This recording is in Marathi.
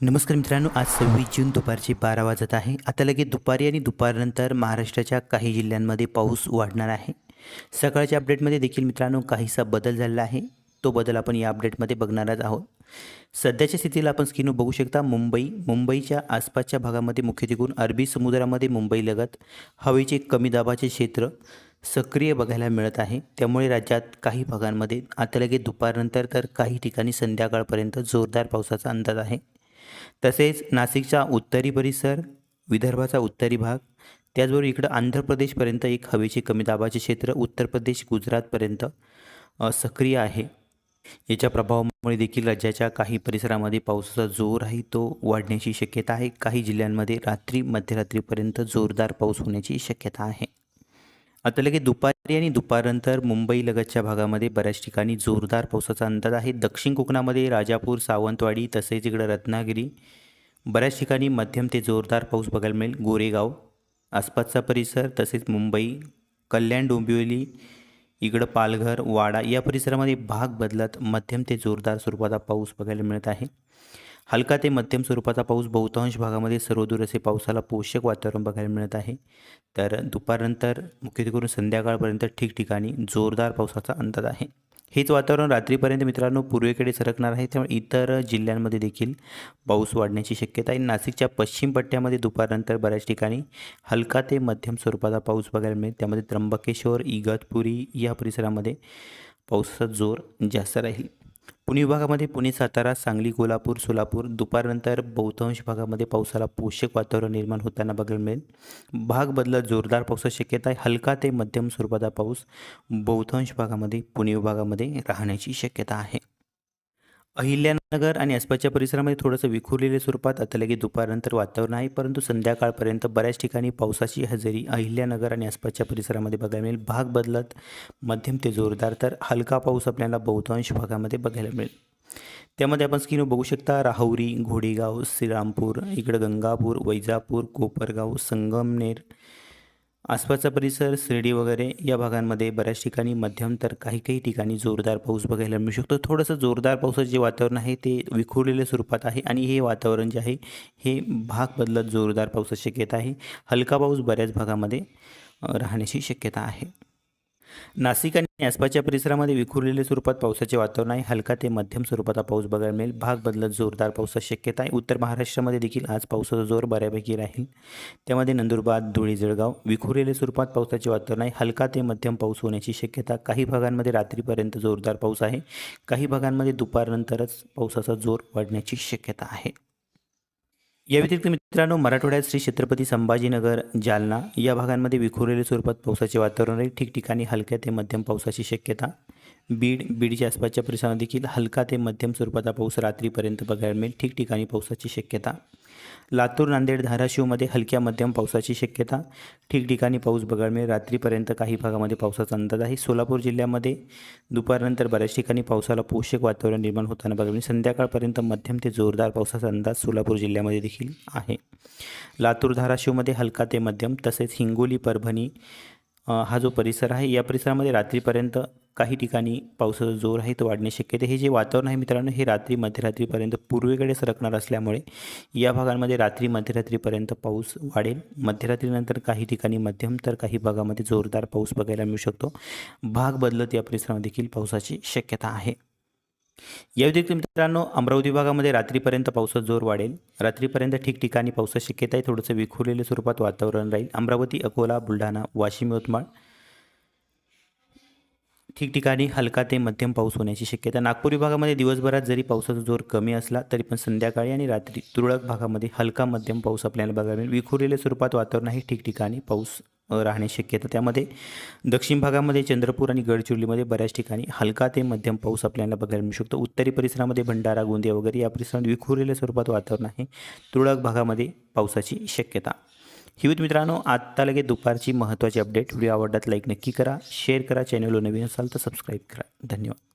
नमस्कार मित्रांनो आज सव्वीस जून दुपारची बारा वाजत आहे. आता लगेच दुपारी आणि दुपारनंतर महाराष्ट्राच्या काही जिल्ह्यांमध्ये पाऊस वाढणार आहे. सकाळच्या अपडेटमध्ये देखील मित्रांनो काहीसा बदल झालेला आहे. तो बदल आपण या अपडेटमध्ये बघणारच आहोत. सध्याच्या स्थितीला आपण स्क्रीनवर बघू शकता मुंबई मुंबईच्या आसपासच्या भागामध्ये मुख्यत्वेकरून अरबी समुद्रामध्ये मुंबईलगत हवेचे कमी दाबाचे क्षेत्र सक्रिय बघायला मिळत आहे. त्यामुळे राज्यात काही भागांमध्ये आता लगेच दुपारनंतर तर काही ठिकाणी संध्याकाळपर्यंत जोरदार पावसाचा अंदाज आहे. तसेच नाशिकचा उत्तरी परिसर विदर्भाचा उत्तरी भाग त्याचबरोबर इकडं आंध्र प्रदेशपर्यंत एक हवेचे कमी दाबाचे क्षेत्र उत्तर प्रदेश गुजरातपर्यंत सक्रिय आहे. याच्या प्रभावामुळे देखील राज्याच्या काही परिसरामध्ये पावसाचा जोर आहे तो वाढण्याची शक्यता आहे. काही जिल्ह्यांमध्ये रात्री मध्यरात्रीपर्यंत जोरदार पाऊस होण्याची शक्यता आहे. आता लगेच दुपारी आणि दुपारनंतर मुंबई लगतच्या भागामध्ये बऱ्याच ठिकाणी जोरदार पावसाचा अंदाज आहे. दक्षिण कोकणामध्ये राजापूर सावंतवाडी तसेच इकडं रत्नागिरी बऱ्याच ठिकाणी मध्यम ते जोरदार पाऊस बघायला मिळेल. गोरेगाव आसपासचा परिसर तसेच मुंबई कल्याण डोंबिवली इकडं पालघर वाडा या परिसरामध्ये भाग बदलत मध्यम ते जोरदार स्वरूपाचा पाऊस बघायला मिळत आहे. हलका ते मध्यम स्वरूपाचा पाऊस बहुतांश भागामध्ये सर्वदूर असे पावसाला पोषक वातावरण बघायला मिळत आहे. तर दुपारनंतर मुख्यत्वे करून संध्याकाळपर्यंत ठिकठिकाणी जोरदार पावसाचा अंदाज आहे. हेच वातावरण रात्रीपर्यंत मित्रांनो पूर्वेकडे सरकणार आहे. त्यामुळे इतर जिल्ह्यांमध्ये देखील पाऊस वाढण्याची शक्यता आहे. नाशिकच्या पश्चिम पट्ट्यामध्ये दुपारनंतर बऱ्याच ठिकाणी हलका ते मध्यम स्वरूपाचा पाऊस बघायला मिळेल. त्यामध्ये त्र्यंबकेश्वर इगतपुरी या परिसरामध्ये पावसाचा जोर जास्त राहील. पुणे विभागामध्ये पुणे सातारा सांगली कोल्हापूर सोलापूर दुपारनंतर बहुतांश भागामध्ये पावसाला पोषक वातावरण निर्माण होताना बघायला मिळेल. भाग बदलत जोरदार पावसाची शक्यता आहे. हलका ते मध्यम स्वरूपाचा पाऊस बहुतांश भागामध्ये पुणे विभागामध्ये राहण्याची शक्यता आहे. अहिल्यानगर आणि आसपासच्या परिसरामध्ये थोडंसं विखुरलेल्या स्वरूपात आता लगेच दुपारनंतर वातावरण आहे परंतु संध्याकाळपर्यंत बऱ्याच ठिकाणी पावसाची हजेरी अहिल्यानगर आणि आसपासच्या परिसरामध्ये बघायला मिळेल. भाग बदलत मध्यम ते जोरदार तर हलका पाऊस आपल्याला बहुतांश भागामध्ये बघायला मिळेल. त्यामध्ये आपण स्क्रीनवर बघू शकता राहुरी घोडेगाव श्रीरामपूर इकडं गंगापूर वैजापूर कोपरगाव संगमनेर आसपासचा परिसर शिर्डी वगैरे या भागांमध्ये बऱ्याच ठिकाणी मध्यम तर काही काही ठिकाणी जोरदार पाऊस बघायला मिळू शकतो. थोडंसं जोरदार पावसाचं जे वातावरण आहे ते विखुरलेल्या स्वरूपात आहे आणि हे वातावरण जे आहे हे भाग बदलत जोरदार पावसाची शक्यता आहे. हलका पाऊस बऱ्याच भागामध्ये राहण्याची शक्यता आहे. नाशिक आणि आसपासच्या परिसरामध्ये विखुरलेल्या स्वरूपात पावसाचे वातावरण आहे. हलका ते मध्यम स्वरूपाचा पाऊस बघायला मिळेल. भाग बदलत जोरदार पावसाची शक्यता आहे. उत्तर महाराष्ट्रामध्ये देखील आज पावसाचा जोर बऱ्यापैकी राहील. त्यामध्ये नंदुरबार धुळे जळगाव विखुरलेल्या स्वरूपात पावसाचे वातावरण आहे. हलका ते मध्यम पाऊस होण्याची शक्यता काही भागांमध्ये रात्रीपर्यंत जोरदार पाऊस आहे. काही भागांमध्ये दुपारनंतरच पावसाचा जोर वाढण्याची शक्यता आहे. या व्यतिरिक्त मित्रांनो मराठवाड्यात श्री छत्रपती संभाजीनगर जालना या भागांमध्ये विखुरलेल्या स्वरूपात पावसाचे वातावरण आहे. ठिकठिकाणी हलक्या ते मध्यम पावसाची शक्यता बीड बीडच्या आसपासच्या परिसरात देखील हलका ते मध्यम स्वरूपाचा पाऊस रात्रीपर्यंत बघायला मिळेल. ठिकठिकाणी पावसाची शक्यता. लातूर नांदेड धाराशिवमध्ये हलक्या मध्यम पावसाची शक्यता. ठिकठिकाणी पाऊस बघायला मिळेल. रात्रीपर्यंत काही भागामध्ये पावसाचा अंदाज आहे. सोलापूर जिल्ह्यामध्ये दुपारनंतर बऱ्याच ठिकाणी पावसाला पोषक वातावरण निर्माण होताना बघायला मिळेल. संध्याकाळपर्यंत मध्यम ते जोरदार पावसाचा अंदाज सोलापूर जिल्ह्यामध्ये देखील आहे. लातूर धाराशिवमध्ये हलका ते मध्यम तसेच हिंगोली परभणी हा जो परिसर आहे या परिसरामध्ये रात्रीपर्यंत काही ठिकाणी पावसाचा जोर आहे तो वाढण्याची शक्यता हे जे वातावरण आहे मित्रांनो हे रात्री मध्यरात्रीपर्यंत पूर्वेकडे सरकणार असल्यामुळे या भागांमध्ये रात्री मध्यरात्रीपर्यंत पाऊस वाढेल. मध्यरात्रीनंतर काही ठिकाणी मध्यम तर काही भागामध्ये जोरदार पाऊस बघायला मिळू शकतो. भाग बदलत या परिसरामध्ये देखील पावसाची शक्यता आहे. या व्यतिरिक्त मित्रांनो अमरावती भागामध्ये रात्रीपर्यंत पावसात जोर वाढेल. रात्रीपर्यंत ठिकठिकाणी पावसाची शक्यता आहे. थोडंसं विखुरलेल्या स्वरूपात वातावरण राहील. अमरावती अकोला बुलढाणा वाशिम यवतमाळ ठिकठिकाणी हलका ते मध्यम पाऊस होण्याची शक्यता. नागपूर विभागामध्ये दिवसभरात जरी पावसाचा जोर कमी असला तरी पण संध्याकाळी आणि रात्री तुरळक भागामध्ये हलका मध्यम पाऊस आपल्याला बघायला मिळेल. विखुरलेल्या स्वरूपात वातावरण आहे ठिकठिकाणी पाऊस राहण्याची शक्यता त्यामध्ये दक्षिण भागामध्ये चंद्रपूर आणि गडचिरोलीमध्ये बऱ्याच ठिकाणी हलका ते मध्यम पाऊस आपल्याला बघायला मिळू शकतो. उत्तरी परिसरामध्ये भंडारा गोंदिया वगैरे या परिसरात विखुरलेल्या स्वरूपात वातावरण आहे. तुरळक भागामध्ये पावसाची शक्यता. ही होती मित्रांनो आत्ता लगे दुपारची महत्त्वाची अपडेट व्हिडिओ आवडल्यात लाईक नक्की करा. शेअर करा. चॅनलवर नवीन असाल तर सबस्क्राईब करा. धन्यवाद.